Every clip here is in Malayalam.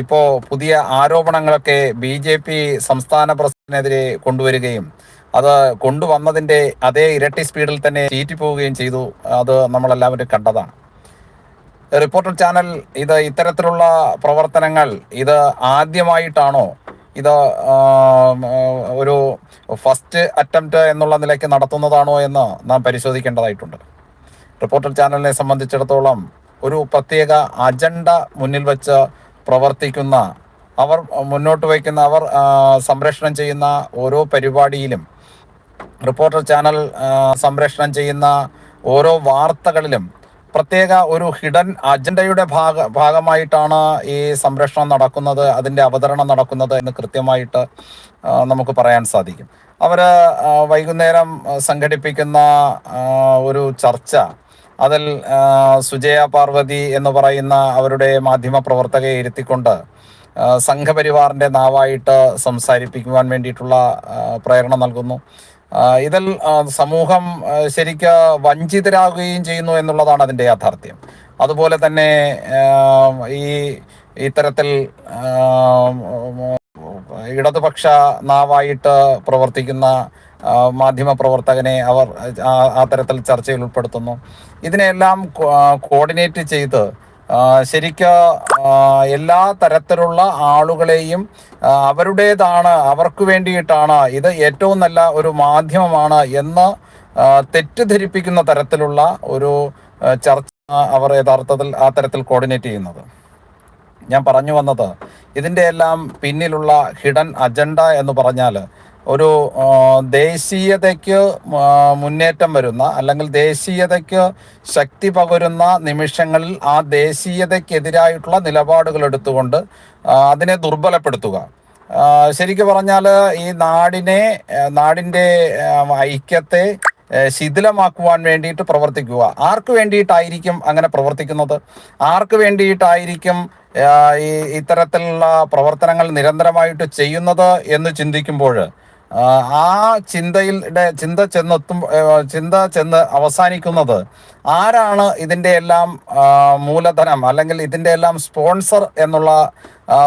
ഇപ്പോൾ പുതിയ ആരോപണങ്ങളൊക്കെ ബി ജെ പി സംസ്ഥാന പ്രസിഡന്റിനെതിരെ കൊണ്ടുവരികയും അത് കൊണ്ടുവന്നതിന്റെ അതേ ഇരട്ടി സ്പീഡിൽ തന്നെ പോവുകയും ചെയ്തു. അത് നമ്മളെല്ലാവരും കണ്ടതാണ്. റിപ്പോർട്ടർ ചാനൽ ഇത് ഇത്തരത്തിലുള്ള പ്രവർത്തനങ്ങൾ ഇത് ആദ്യമായിട്ടാണോ? ഇത് ഒരു ഫസ്റ്റ് അറ്റംപ്റ്റ് എന്നുള്ള നിലയ്ക്ക് നടത്തുന്നതാണോ എന്ന് നാം പരിശോധിക്കേണ്ടതായിട്ടുണ്ട്. റിപ്പോർട്ടർ ചാനലിനെ സംബന്ധിച്ചിടത്തോളം ഒരു പ്രത്യേക അജണ്ട മുന്നിൽ വെച്ച് പ്രവർത്തിക്കുന്ന അവർ മുന്നോട്ട് വയ്ക്കുന്ന അവർ സംരക്ഷണം ചെയ്യുന്ന ഓരോ പരിപാടിയിലും റിപ്പോർട്ടർ ചാനൽ സംരക്ഷണം ചെയ്യുന്ന ഓരോ വാർത്തകളിലും പ്രത്യേക ഒരു ഹിഡൻ അജണ്ടയുടെ ഭാഗ ഭാഗമായിട്ടാണ് ഈ സംരക്ഷണം നടക്കുന്നത് അതിന്റെ അവതരണം നടക്കുന്നത് എന്ന് കൃത്യമായിട്ട് നമുക്ക് പറയാൻ സാധിക്കും. അവർ വൈകുന്നേരം സംഘടിപ്പിക്കുന്ന ഒരു ചർച്ച അതിൽ സുജയ പാർവതി എന്ന് പറയുന്ന അവരുടെ മാധ്യമ പ്രവർത്തകയെ ഇരുത്തിക്കൊണ്ട് സംഘപരിവാറിന്റെ നാവായിട്ട് സംസാരിപ്പിക്കുവാൻ വേണ്ടിയിട്ടുള്ള പ്രേരണ നൽകുന്നു. ഇതിൽ സമൂഹം ശരിക്ക് വഞ്ചിതരാകുകയും ചെയ്യുന്നു എന്നുള്ളതാണ് അതിന്റെ യാഥാർത്ഥ്യം. അതുപോലെ തന്നെ ഈ ഇത്തരത്തിൽ ഇടതുപക്ഷ നാവായിട്ട് പ്രവർത്തിക്കുന്ന മാധ്യമ പ്രവർത്തകനെ അവർ ആ തരത്തിൽ ചർച്ചയിൽ ഉൾപ്പെടുത്തുന്നു. ഇതിനെല്ലാം കോർഡിനേറ്റ് ചെയ്ത് ശരിക്ക് എല്ലാ തരത്തിലുള്ള ആളുകളെയും അവരുടേതാണ് അവർക്ക് വേണ്ടിയിട്ടാണ് ഇത് ഏറ്റവും നല്ല ഒരു മാധ്യമമാണ് എന്ന് തെറ്റിദ്ധരിപ്പിക്കുന്ന തരത്തിലുള്ള ഒരു ചർച്ച അവർ യഥാർത്ഥത്തിൽ ആ തരത്തിൽ കോർഡിനേറ്റ് ചെയ്യുന്നത്. ഞാൻ പറഞ്ഞു വന്നത് ഇതിന്റെ എല്ലാം പിന്നിലുള്ള ഹിഡൻ അജണ്ട എന്ന് പറഞ്ഞാൽ ഒരു ദേശീയതയ്ക്ക് മുന്നേറ്റം വരുന്ന അല്ലെങ്കിൽ ദേശീയതയ്ക്ക് ശക്തി പകരുന്ന നിമിഷങ്ങളിൽ ആ ദേശീയതയ്ക്കെതിരായിട്ടുള്ള നിലപാടുകൾ എടുത്തുകൊണ്ട് അതിനെ ദുർബലപ്പെടുത്തുക. ശരിക്കും പറഞ്ഞാൽ ഈ നാടിനെ നാടിന്റെ ഐക്യത്തെ ശിഥിലമാക്കുവാൻ വേണ്ടിയിട്ട് പ്രവർത്തിക്കുക. ആർക്ക് വേണ്ടിയിട്ടായിരിക്കും അങ്ങനെ പ്രവർത്തിക്കുന്നത്? ആർക്ക് വേണ്ടിയിട്ടായിരിക്കും ഈ ഇത്തരത്തിലുള്ള പ്രവർത്തനങ്ങൾ നിരന്തരമായിട്ട് ചെയ്യുന്നത് എന്ന് ചിന്തിക്കുമ്പോൾ ആ, ചിന്തയിലെ ചിന്ത ചെന്നെത്തും ചിന്ത ചെന്ന് അവസാനിക്കുന്നത് ആരാണ് ഇതിന്റെ എല്ലാം മൂലധനം അല്ലെങ്കിൽ ഇതിന്റെ എല്ലാം സ്പോൺസർ എന്നുള്ള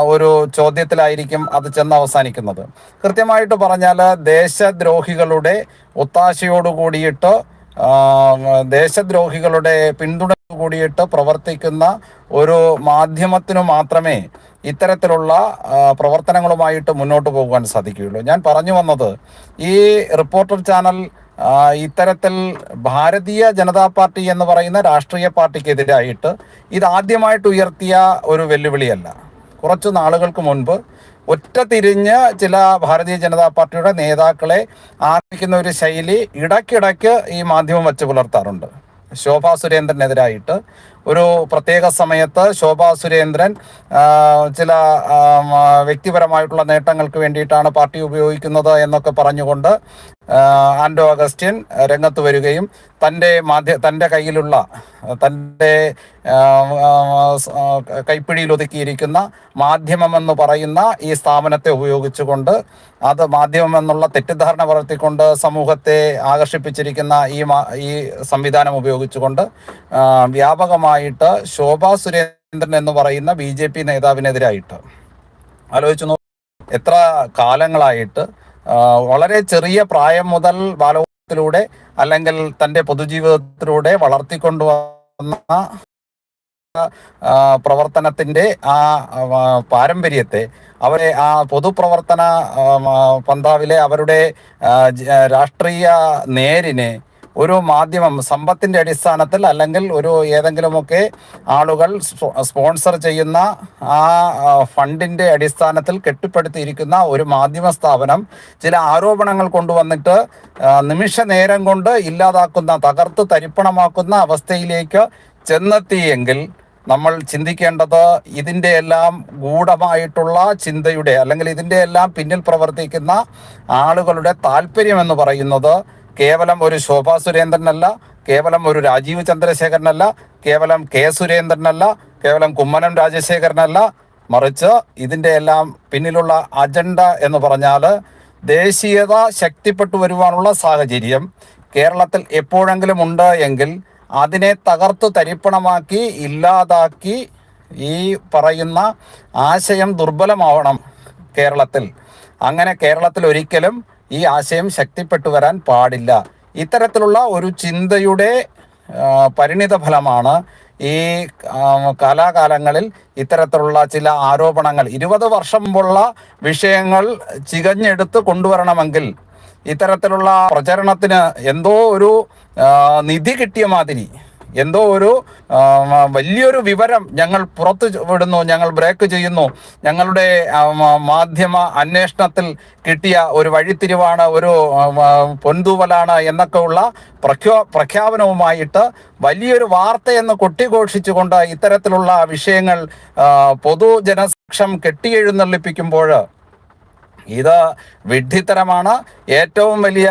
ഒരു ചോദ്യത്തിലായിരിക്കും അത് ചെന്ന് അവസാനിക്കുന്നത്. കൃത്യമായിട്ട് പറഞ്ഞാൽ ദേശദ്രോഹികളുടെ ഒത്താശയോട് കൂടിയിട്ട് ദേശദ്രോഹികളുടെ പിന്തുണ കൂടിയിട്ട് പ്രവർത്തിക്കുന്ന ഒരു മാധ്യമത്തിനു മാത്രമേ ഇത്തരത്തിലുള്ള പ്രവർത്തനങ്ങളുമായിട്ട് മുന്നോട്ട് പോകുവാൻ സാധിക്കുകയുള്ളൂ. ഞാൻ പറഞ്ഞു വന്നത് ഈ റിപ്പോർട്ടർ ചാനൽ ഇത്തരത്തിൽ ഭാരതീയ ജനതാ പാർട്ടി എന്ന് പറയുന്ന രാഷ്ട്രീയ പാർട്ടിക്കെതിരായിട്ട് ഇതാദ്യമായിട്ട് ഉയർത്തിയ ഒരു വെല്ലുവിളിയല്ല. കുറച്ച് നാളുകൾക്ക് മുൻപ് ഒറ്റ തിരിഞ്ഞ് ചില ഭാരതീയ ജനതാ പാർട്ടിയുടെ നേതാക്കളെ ആർപ്പിക്കുന്ന ഒരു ശൈലി ഇടയ്ക്കിടയ്ക്ക് ഈ മാധ്യമം വച്ച് പുലർത്താറുണ്ട്. ശോഭാ സുരേന്ദ്രനെതിരായിട്ട്. ഒരു പ്രത്യേക സമയത്ത് ശോഭാ സുരേന്ദ്രൻ ചില വ്യക്തിപരമായിട്ടുള്ള നേട്ടങ്ങൾക്ക് വേണ്ടിയിട്ടാണ് പാർട്ടി ഉപയോഗിക്കുന്നത് എന്നൊക്കെ പറഞ്ഞുകൊണ്ട് ആൻഡോ അഗസ്റ്റ്യൻ രംഗത്ത് വരികയും തന്റെ മാധ്യ തന്റെ കയ്യിലുള്ള തന്റെ കൈപ്പിടിയിൽ ഒതുക്കിയിരിക്കുന്ന മാധ്യമമെന്ന് പറയുന്ന ഈ സ്ഥാപനത്തെ ഉപയോഗിച്ചുകൊണ്ട് അത് മാധ്യമമെന്നുള്ള തെറ്റിദ്ധാരണ വളർത്തിക്കൊണ്ട് സമൂഹത്തെ ആകർഷിപ്പിച്ചിരിക്കുന്ന ഈ ഈ സംവിധാനം ഉപയോഗിച്ചുകൊണ്ട് വ്യാപകമായിട്ട് ശോഭാ സുരേന്ദ്രൻ എന്ന് പറയുന്ന ബി ജെ പി നേതാവിനെതിരായിട്ട്. ആലോചിച്ചു എത്ര കാലങ്ങളായിട്ട് വളരെ ചെറിയ പ്രായം മുതൽ ബാലത്തിലൂടെ അല്ലെങ്കിൽ തന്റെ പൊതുജീവിതത്തിലൂടെ വളർത്തിക്കൊണ്ടുവന്ന പ്രവർത്തനത്തിന്റെ ആ പാരമ്പര്യത്തെ അവരെ ആ പൊതുപ്രവർത്തന പന്താവിലെ അവരുടെ രാഷ്ട്രീയ നേരിനെ ഒരു മാധ്യമം സമ്പത്തിന്റെ അടിസ്ഥാനത്തിൽ അല്ലെങ്കിൽ ഒരു ഏതെങ്കിലുമൊക്കെ ആളുകൾ സ്പോൺസർ ചെയ്യുന്ന ആ ഫണ്ടിന്റെ അടിസ്ഥാനത്തിൽ കെട്ടിപ്പടുത്തിയിരിക്കുന്ന ഒരു മാധ്യമ സ്ഥാപനം ചില ആരോപണങ്ങൾ കൊണ്ടുവന്നിട്ട് നിമിഷ നേരം കൊണ്ട് ഇല്ലാതാക്കുന്ന തകർത്ത് തരിപ്പണമാക്കുന്ന അവസ്ഥയിലേക്ക് ചെന്നെത്തിയെങ്കിൽ നമ്മൾ ചിന്തിക്കേണ്ടത് ഇതിന്റെ എല്ലാം ഗൂഢമായിട്ടുള്ള ചിന്തയുടെ അല്ലെങ്കിൽ ഇതിന്റെ എല്ലാം പിന്നിൽ പ്രവർത്തിക്കുന്ന ആളുകളുടെ താല്പര്യം എന്ന് പറയുന്നത് കേവലം ഒരു ശോഭാ സുരേന്ദ്രനല്ല കേവലം ഒരു രാജീവ് ചന്ദ്രശേഖരനല്ല കേവലം കെ സുരേന്ദ്രനല്ല കേവലം കുമ്മനം രാജശേഖരനല്ല. മറിച്ച് ഇതിന്റെ എല്ലാം പിന്നിലുള്ള അജണ്ട എന്ന് പറഞ്ഞാൽ ദേശീയത ശക്തിപ്പെട്ടു വരുവാനുള്ള സാഹചര്യം കേരളത്തിൽ എപ്പോഴെങ്കിലും ഉണ്ട് എങ്കിൽ അതിനെ തകർത്തു തരിപ്പണമാക്കി ഇല്ലാതാക്കി ഈ പറയുന്ന ആശയം ദുർബലമാവണം കേരളത്തിൽ. അങ്ങനെ കേരളത്തിൽ ഒരിക്കലും ഈ ആശയം ശക്തിപ്പെട്ടു വരാൻ പാടില്ല. ഇത്തരത്തിലുള്ള ഒരു ചിന്തയുടെ പരിണിത ഫലമാണ് ഈ കാലാകാലങ്ങളിൽ ഇത്തരത്തിലുള്ള ചില ആരോപണങ്ങൾ. ഇരുപത് വർഷം മുമ്പുള്ള വിഷയങ്ങൾ ചികഞ്ഞെടുത്ത് കൊണ്ടുവരണമെങ്കിൽ ഇത്തരത്തിലുള്ള പ്രചരണത്തിന് എന്തോ ഒരു നിധി കിട്ടിയ മാതിരി എന്തോ ഒരു വലിയൊരു വിവരം ഞങ്ങൾ പുറത്തു വിടുന്നു ഞങ്ങൾ ബ്രേക്ക് ചെയ്യുന്നു. ഞങ്ങളുടെ മാധ്യമ അന്വേഷണത്തിൽ കിട്ടിയ ഒരു വഴിത്തിരിവാണ് ഒരു പൊന്തൂവലാണ് എന്നൊക്കെയുള്ള പ്രഖ്യോ പ്രഖ്യാ പ്രഖ്യാപനവുമായിട്ട് വലിയൊരു വാർത്തയെന്ന് കൊട്ടിഘോഷിച്ചുകൊണ്ട് ഇത്തരത്തിലുള്ള വിഷയങ്ങൾ പൊതുജനസക്ഷം കെട്ടിയെഴുന്നള്ളിപ്പിക്കുമ്പോൾ ഇത് വിഡ്ഢിത്തരമാണ്. ഏറ്റവും വലിയ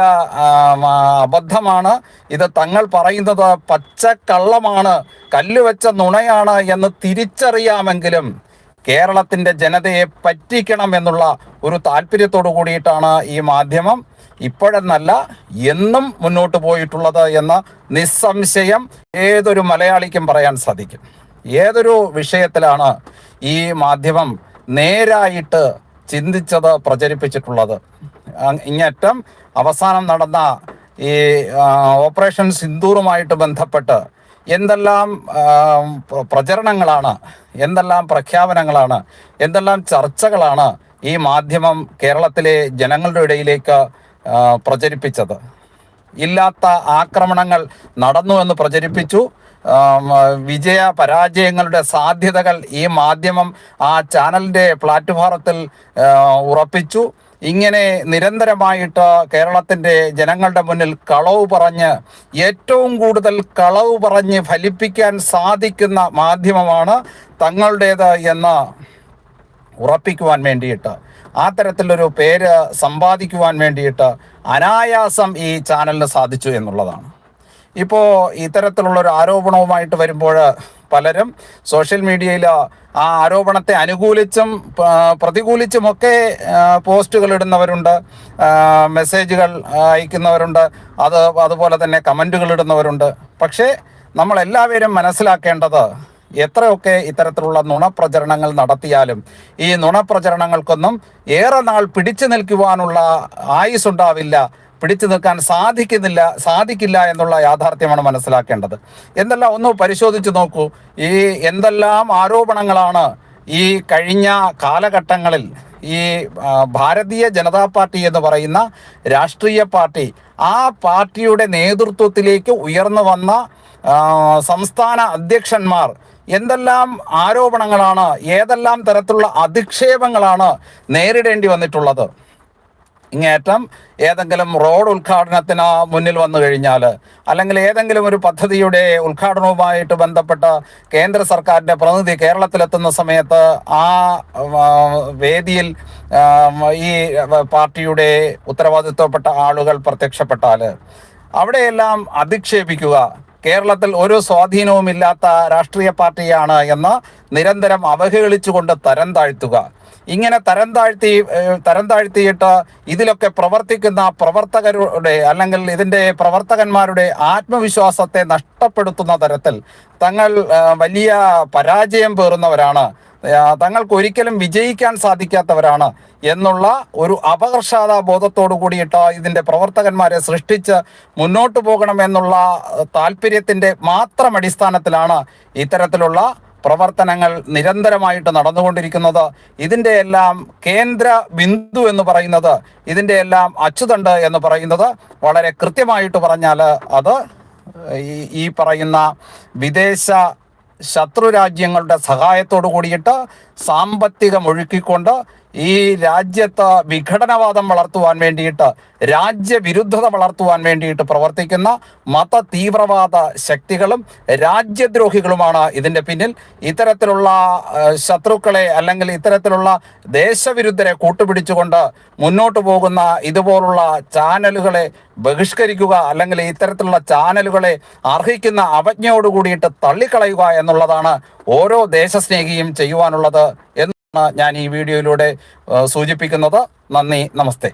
അബദ്ധമാണ്. ഇത് തങ്ങൾ പറയുന്നത് പച്ചക്കള്ളമാണ്. കല്ലുവെച്ച നുണയാണ് എന്ന് തിരിച്ചറിയാമെങ്കിലും കേരളത്തിന്റെ ജനതയെ പറ്റിക്കണം എന്നുള്ള ഒരു താല്പര്യത്തോടു കൂടിയിട്ടാണ് ഈ മാധ്യമം ഇപ്പോഴെന്നല്ല എന്നും മുന്നോട്ട് പോയിട്ടുള്ളത് എന്ന് നിസ്സംശയം ഏതൊരു മലയാളിക്കും പറയാൻ സാധിക്കും. ഏതൊരു വിഷയത്തിലാണ് ഈ മാധ്യമം നേരായിട്ട് ചിന്തിച്ചത് പ്രചരിപ്പിച്ചിട്ടുള്ളത്. ഇങ്ങേറ്റം അവസാനം നടന്ന ഈ ഓപ്പറേഷൻ സിന്ദൂറുമായിട്ട് ബന്ധപ്പെട്ട് എന്തെല്ലാം പ്രചരണങ്ങളാണ് എന്തെല്ലാം പ്രഖ്യാപനങ്ങളാണ് എന്തെല്ലാം ചർച്ചകളാണ് ഈ മാധ്യമം കേരളത്തിലെ ജനങ്ങളുടെ ഇടയിലേക്ക് പ്രചരിപ്പിച്ചത്. ഇല്ലാത്ത ആക്രമണങ്ങൾ നടന്നു എന്ന് പ്രചരിപ്പിച്ചു. വിജയ പരാജയങ്ങളുടെ സാധ്യതകൾ ഈ മാധ്യമം ആ ചാനലിന്റെ പ്ലാറ്റ്ഫോറത്തിൽ ഉറപ്പിച്ചു. ഇങ്ങനെ നിരന്തരമായിട്ട് കേരളത്തിന്റെ ജനങ്ങളുടെ മുന്നിൽ കളവ് പറഞ്ഞ് ഏറ്റവും കൂടുതൽ കളവ് പറഞ്ഞ് ഫലിപ്പിക്കാൻ സാധിക്കുന്ന മാധ്യമമാണ് തങ്ങളുടേത് എന്ന് ഉറപ്പിക്കുവാൻ വേണ്ടിയിട്ട്. ആ തരത്തിലൊരു പേര് സമ്പാദിക്കുവാൻ വേണ്ടിയിട്ട് അനായാസം ഈ ചാനലിന് സാധിച്ചു എന്നുള്ളതാണ്. ഇപ്പോൾ ഇത്തരത്തിലുള്ള ഒരു ആരോപണവുമായിട്ട് വരുമ്പോൾ പലരും സോഷ്യൽ മീഡിയയിൽ ആ ആരോപണത്തെ അനുകൂലിച്ചും പ്രതികൂലിച്ചുമൊക്കെ പോസ്റ്റുകൾ ഇടുന്നവരുണ്ട് മെസ്സേജുകൾ അയക്കുന്നവരുണ്ട് അത് അതുപോലെ തന്നെ കമന്റുകൾ ഇടുന്നവരുണ്ട്. പക്ഷേ നമ്മളെല്ലാവരും മനസ്സിലാക്കേണ്ടത് എത്രയൊക്കെ ഇത്തരത്തിലുള്ള നുണപ്രചരണങ്ങൾ നടത്തിയാലും ഈ നുണപ്രചരണങ്ങൾക്കൊന്നും ഏറെ നാൾ പിടിച്ചു നിൽക്കുവാനുള്ള ആയുസ് ഉണ്ടാവില്ല പിടിച്ചു നിൽക്കാൻ സാധിക്കുന്നില്ല സാധിക്കില്ല എന്നുള്ള യാഥാർത്ഥ്യമാണ് മനസ്സിലാക്കേണ്ടത്. എന്തെല്ലാം ഒന്ന് പരിശോധിച്ച് നോക്കൂ. ഈ എന്തെല്ലാം ആരോപണങ്ങളാണ് ഈ കഴിഞ്ഞ കാലഘട്ടങ്ങളിൽ ഈ ഭാരതീയ ജനതാ പാർട്ടി എന്ന് പറയുന്ന രാഷ്ട്രീയ പാർട്ടി ആ പാർട്ടിയുടെ നേതൃത്വത്തിലേക്ക് ഉയർന്നു വന്ന സംസ്ഥാന അധ്യക്ഷന്മാർ എന്തെല്ലാം ആരോപണങ്ങളാണ് ഏതെല്ലാം തരത്തിലുള്ള അധിക്ഷേപങ്ങളാണ് നേരിടേണ്ടി വന്നിട്ടുള്ളത്. ഇങ്ങേറ്റം ഏതെങ്കിലും റോഡ് ഉദ്ഘാടനത്തിന് മുന്നിൽ വന്നു കഴിഞ്ഞാൽ അല്ലെങ്കിൽ ഏതെങ്കിലും ഒരു പദ്ധതിയുടെ ഉദ്ഘാടനവുമായിട്ട് ബന്ധപ്പെട്ട കേന്ദ്ര സർക്കാരിന്റെ പ്രതിനിധി കേരളത്തിലെത്തുന്ന സമയത്ത് ആ വേദിയിൽ ഈ പാർട്ടിയുടെ ഉത്തരവാദിത്വപ്പെട്ട ആളുകൾ പ്രത്യക്ഷപ്പെട്ടാൽ അവിടെയെല്ലാം അധിക്ഷേപിക്കുക. കേരളത്തിൽ ഒരു സ്വാധീനവുമില്ലാത്ത രാഷ്ട്രീയ പാർട്ടിയാണ് എന്ന് നിരന്തരം അവഹേളിച്ചുകൊണ്ട് തരം താഴ്ത്തുക. ഇങ്ങനെ തരം താഴ്ത്തി തരം താഴ്ത്തിയിട്ട് ഇതിലൊക്കെ പ്രവർത്തിക്കുന്ന പ്രവർത്തകരുടെ അല്ലെങ്കിൽ ഇതിന്റെ പ്രവർത്തകന്മാരുടെ ആത്മവിശ്വാസത്തെ നഷ്ടപ്പെടുത്തുന്ന തരത്തിൽ തങ്ങൾ വലിയ പരാജയം പേറുന്നവരാണ്. തങ്ങൾക്ക് ഒരിക്കലും വിജയിക്കാൻ സാധിക്കാത്തവരാണ് എന്നുള്ള ഒരു അപകർഷാത ബോധത്തോടു കൂടിയിട്ട് ഇതിന്റെ പ്രവർത്തകന്മാരെ സൃഷ്ടിച്ച് മുന്നോട്ട് പോകണം എന്നുള്ള ഏഹ്, താല്പര്യത്തിന്റെ മാത്രം അടിസ്ഥാനത്തിലാണ് ഇത്തരത്തിലുള്ള പ്രവർത്തനങ്ങൾ നിരന്തരമായിട്ട് നടന്നുകൊണ്ടിരിക്കുന്നത്. ഇതിന്റെ എല്ലാം കേന്ദ്ര ബിന്ദു എന്ന് പറയുന്നത് ഇതിന്റെ എല്ലാം അച്ചുതണ്ട് എന്ന് പറയുന്നത് വളരെ കൃത്യമായിട്ട് പറഞ്ഞാൽ അത് ഈ പറയുന്ന വിദേശ ശത്രു രാജ്യങ്ങളുടെ സഹായത്തോടു കൂടിയിട്ട് സാമ്പത്തികം ഒഴുക്കിക്കൊണ്ട് ഈ രാജ്യത്ത് വിഘടനവാദം വളർത്തുവാൻ വേണ്ടിയിട്ട് രാജ്യവിരുദ്ധത വളർത്തുവാൻ വേണ്ടിയിട്ട് പ്രവർത്തിക്കുന്ന മത തീവ്രവാദ ശക്തികളും രാജ്യദ്രോഹികളുമാണ് ഇതിന്റെ പിന്നിൽ. ഇത്തരത്തിലുള്ള ശത്രുക്കളെ അല്ലെങ്കിൽ ഇത്തരത്തിലുള്ള ദേശവിരുദ്ധരെ കൂട്ടുപിടിച്ചുകൊണ്ട് മുന്നോട്ട് പോകുന്ന ഇതുപോലുള്ള ചാനലുകളെ ബഹിഷ്കരിക്കുക അല്ലെങ്കിൽ ഇത്തരത്തിലുള്ള ചാനലുകളെ അർഹിക്കുന്ന അവജ്ഞയോട് കൂടിയിട്ട് തള്ളിക്കളയുക എന്നുള്ളതാണ് ഓരോ ദേശസ്നേഹിയും ചെയ്യുവാനുള്ളത് എന്നാണ് ഞാൻ ഈ വീഡിയോയിലൂടെ സൂചിപ്പിക്കുന്നത്. നന്ദി നമസ്തേ.